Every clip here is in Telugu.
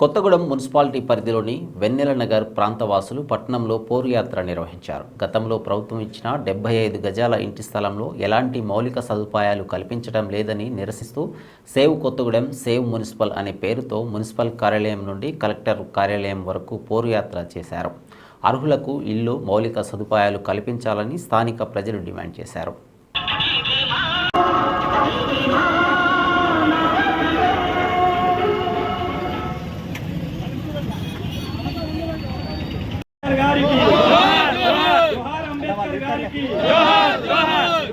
కొత్తగూడెం మున్సిపాలిటీ పరిధిలోని వెన్నెల నగర్ ప్రాంతవాసులు పట్టణంలో పోరుయాత్ర నిర్వహించారు. గతంలో ప్రభుత్వం ఇచ్చిన డెబ్బై ఐదు గజాల ఇంటి స్థలంలో ఎలాంటి మౌలిక సదుపాయాలు కల్పించడం లేదని నిరసిస్తూ సేవ్ కొత్తగూడెం సేవ్ మున్సిపల్ అనే పేరుతో మున్సిపల్ కార్యాలయం నుండి కలెక్టర్ కార్యాలయం వరకు పోరుయాత్ర చేశారు. అర్హులకు ఇల్లు మౌలిక సదుపాయాలు కల్పించాలని స్థానిక ప్రజలు డిమాండ్ చేశారు. అంబేద్కర్ గారికి.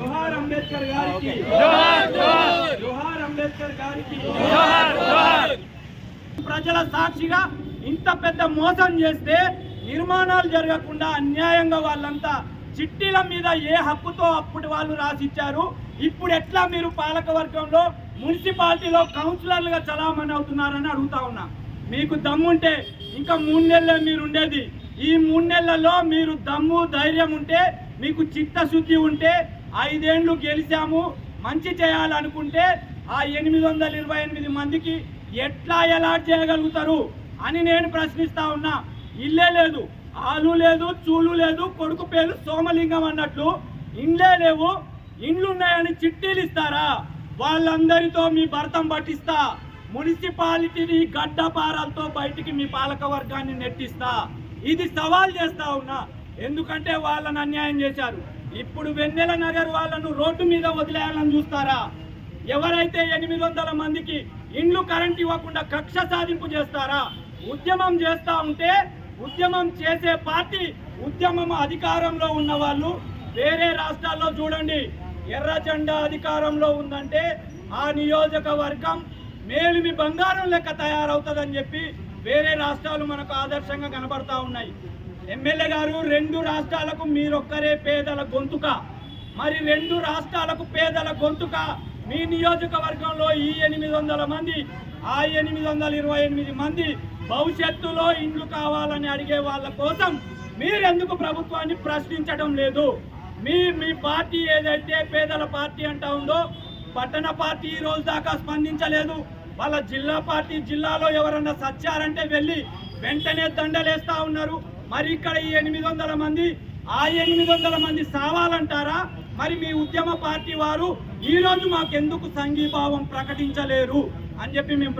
జోహార్ అంబేద్కర్ గారికి. జోహార్ అంబేద్కర్ గారికి. ప్రజల సాక్షిగా ఇంత పెద్ద మోసం చేస్తే నిర్మాణాలు జరగకుండా అన్యాయంగా వాళ్ళంతా చిట్టీల మీద ఏ హక్కుతో అప్పటి వాళ్ళు రాసిచ్చారు? ఇప్పుడు ఎట్లా మీరు పాలకవర్గంలో మున్సిపాలిటీలో కౌన్సిలర్లుగా చలామణి అవుతున్నారని అడుగుతా ఉన్నా. మీకు దమ్ముంటే ఇంకా మూడు నెలలే మీరు ఉండేది. ఈ మూడు నెలలలో మీరు దమ్ము ధైర్యం ఉంటే మీకు చిత్తశుద్ధి ఉంటే ఐదేండ్లు గెలిచాము మంచి చేయాలనుకుంటే ఆ ఎనిమిది వందల ఇరవై ఎనిమిది మందికి ఎట్లా ఎలాట్ చేయగలుగుతారు అని నేను ప్రశ్నిస్తా ఉన్నా. ఇల్లే లేదు ఆలు లేదు చూలు లేదు కొడుకు పేరు సోమలింగం అన్నట్లు ఇండ్లే లేవు ఇండ్లున్నాయని చిట్టీలు ఇస్తారా? వాళ్ళందరితో మీ భర్తం పట్టిస్తా. మున్సిపాలిటీని గడ్డపారాలతో బయటికి మీ పాలక వర్గాన్ని నెట్టిస్తా. ఇది సవాల్ చేస్తా ఉన్నా. ఎందుకంటే వాళ్ళని అన్యాయం చేశారు. ఇప్పుడు వెన్నెల నగర్ వాళ్ళను రోడ్డు మీద వదిలేయాలని చూస్తారా? ఎవరైతే ఎనిమిది వందల మందికి ఇండ్లు కరెంట్ ఇవ్వకుండా కక్ష సాధింపు చేస్తారా? ఉద్యమం చేస్తా ఉంటే ఉద్యమం చేసే పార్టీ ఉద్యమం అధికారంలో ఉన్న వాళ్ళు వేరే రాష్ట్రాల్లో చూడండి ఎర్ర జెండా అధికారంలో ఉందంటే ఆ నియోజకవర్గం మేలిమి బంగారం లెక్క తయారవుతుందని చెప్పి వేరే రాష్ట్రాలు మనకు ఆదర్శంగా కనబడతా ఉన్నాయి. ఎమ్మెల్యే గారు రెండు రాష్ట్రాలకు మీరొక్కరే పేదల గొంతుక. మరి రెండు రాష్ట్రాలకు పేదల గొంతుక మీ నియోజకవర్గంలో ఈ ఎనిమిది వందల మంది ఆ ఎనిమిది వందల ఇరవై ఎనిమిది మంది భవిష్యత్తులో ఇండ్లు కావాలని అడిగే వాళ్ళ కోసం మీరెందుకు ప్రభుత్వాన్ని ప్రశ్నించడం లేదు? మీ మీ పార్టీ ఏదైతే పేదల పార్టీ అంటా ఉందో పట్టణ పార్టీ ఈ రోజు దాకా స్పందించలేదు. వాళ్ళ జిల్లా పార్టీ జిల్లాలో ఎవరన్నా సచ్చారంటే వెళ్ళి వెంటనే దండలేస్తా ఉన్నారు. మరి ఇక్కడ ఈ ఎనిమిది వందల మంది ఆ ఎనిమిది వందల మంది సావాలంటారా? మరి మీ ఉద్యమ పార్టీ వారు ఈరోజు మాకెందుకు సంఘీభావం ప్రకటించలేరు? అని చెప్పి మేము